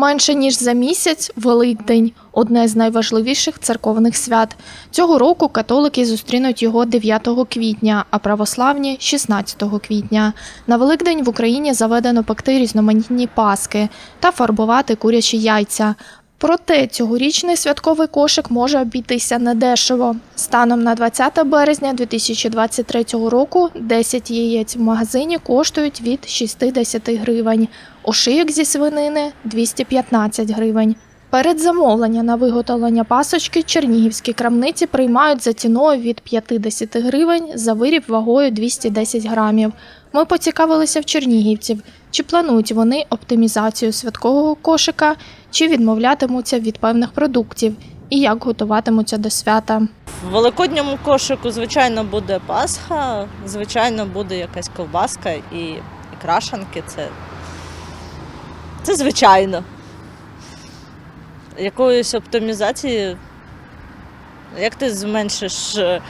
Менше ніж за місяць Великдень одне з найважливіших церковних свят. Цього року католики зустрінуть його 9 квітня, а православні 16 квітня. На Великдень в Україні заведено пекти різноманітні паски та фарбувати курячі яйця. Проте цьогорічний святковий кошик може обійтися недешево. Станом на 20 березня 2023 року 10 яєць в магазині коштують від 60 гривень, ошийок зі свинини 215 гривень. Перед замовлення на виготовлення пасочки чернігівські крамниці приймають за ціною від 50 гривень за виріб вагою 210 грамів. Ми поцікавилися в чернігівців, чи планують вони оптимізацію святкового кошика, чи відмовлятимуться від певних продуктів, і як готуватимуться до свята. В великодньому кошику, звичайно, буде Пасха, звичайно, буде якась ковбаска і, і крашанки. Це, це звичайно. Якоїсь оптимізації, як ти зменшиш е,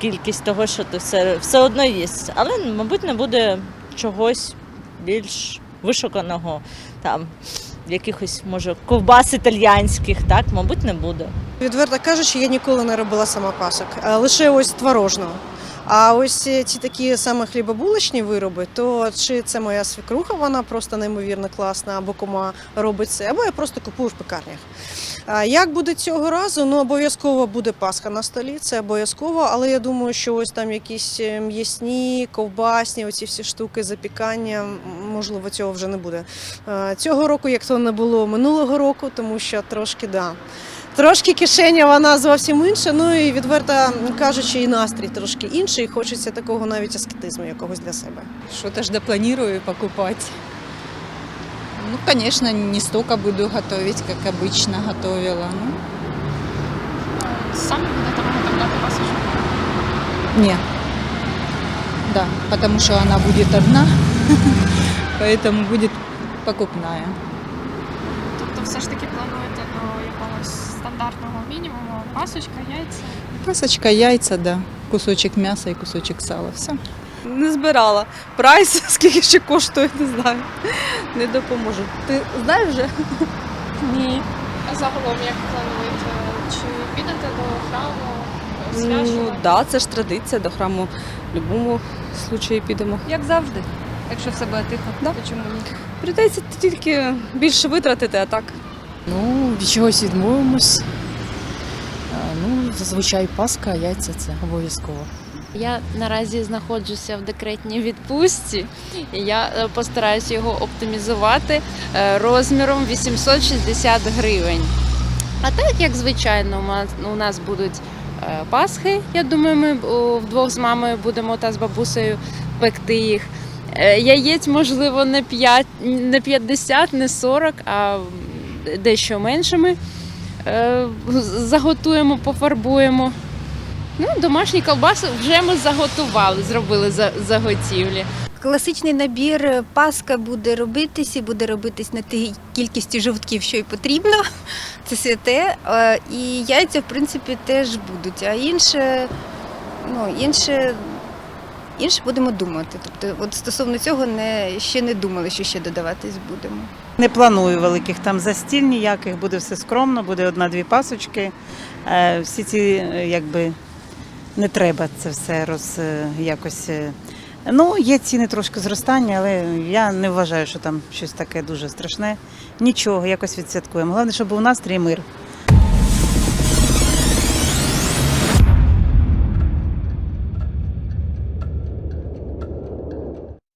кількість того, що ти все, все одно їсть. Але, мабуть, не буде чогось більш вишуканого, там, якихось, може, ковбас італьянських, так, мабуть, не буде. Відверто кажучи, я ніколи не робила сама пасок, лише ось творожного. А ось ці такі саме хлібобулочні вироби, то чи це моя свекруха, вона просто неймовірно класна, або кума робить це, або я просто купую в пекарнях. Як буде цього разу? Ну обов'язково буде пасха на столі, це обов'язково, але я думаю, що ось там якісь е, м'ясні, ковбасні, оці всі штуки запікання, можливо, цього вже не буде. Цього року, як то не було минулого року, тому що трошки да. Трошки кишеня вона зовсім інша, ну і відверто кажучи, і настрій трошки інший. і Хочеться такого навіть аскетизму якогось для себе. Что-то ж допланирую покупать. Ну, конечно, не столько буду готовить, как обычно готовила. Ну, Самі будете виготовляти пасочку? не. Да, потому что она будет одна, поэтому будет покупная. Тобто, все ж таки плануєте до якогось стандартного мінімуму пасочка, яйця. Пасочка, яйца, да. Кусочек мяса и кусочек сала. Все. Не збирала. Прайс, скільки ще коштує, не знаю. Не допоможу. Ти знаєш вже? Ні. А загалом як плануєте? Чи підете до храму? Ну, так, да, це ж традиція до храму. В будь-якому случаї підемо. Як завжди. Якщо все буде тихо, да. то чому ні? Прийдеться тільки більше витратити, а так. Ну, від чогось відмовимось. Ну, зазвичай паска, яйця це обов'язково. Я наразі знаходжуся в декретній відпустці. і Я е, постараюся його оптимізувати е, розміром 860 гривень. А так, як звичайно, у нас, будуть е, пасхи. Я думаю, ми вдвох з мамою будемо та з бабусею пекти їх. Яєць, можливо, не 5, не 50, не 40, а дещо меншими. Е, Заготуємо, пофарбуємо. Ну, домашні ковбаси вже ми заготували, зробили за- заготівлі. Класичний набір паска буде робитись і буде робитись на тій кількості жовтків, що й потрібно. Це святе. Е, І яйця, в принципі, теж будуть. А інше, ну, інше, інше будемо думати. Тобто, от стосовно цього не, ще не думали, що ще додаватись будемо. Не планую великих там застіль ніяких, буде все скромно, буде одна-дві пасочки. Е, Всі ці, е, якби, не треба це все роз е, якось. Ну, є ціни трошки зростання, але я не вважаю, що там щось таке дуже страшне. Нічого, якось відсвяткуємо. Головне, щоб був настрій мир.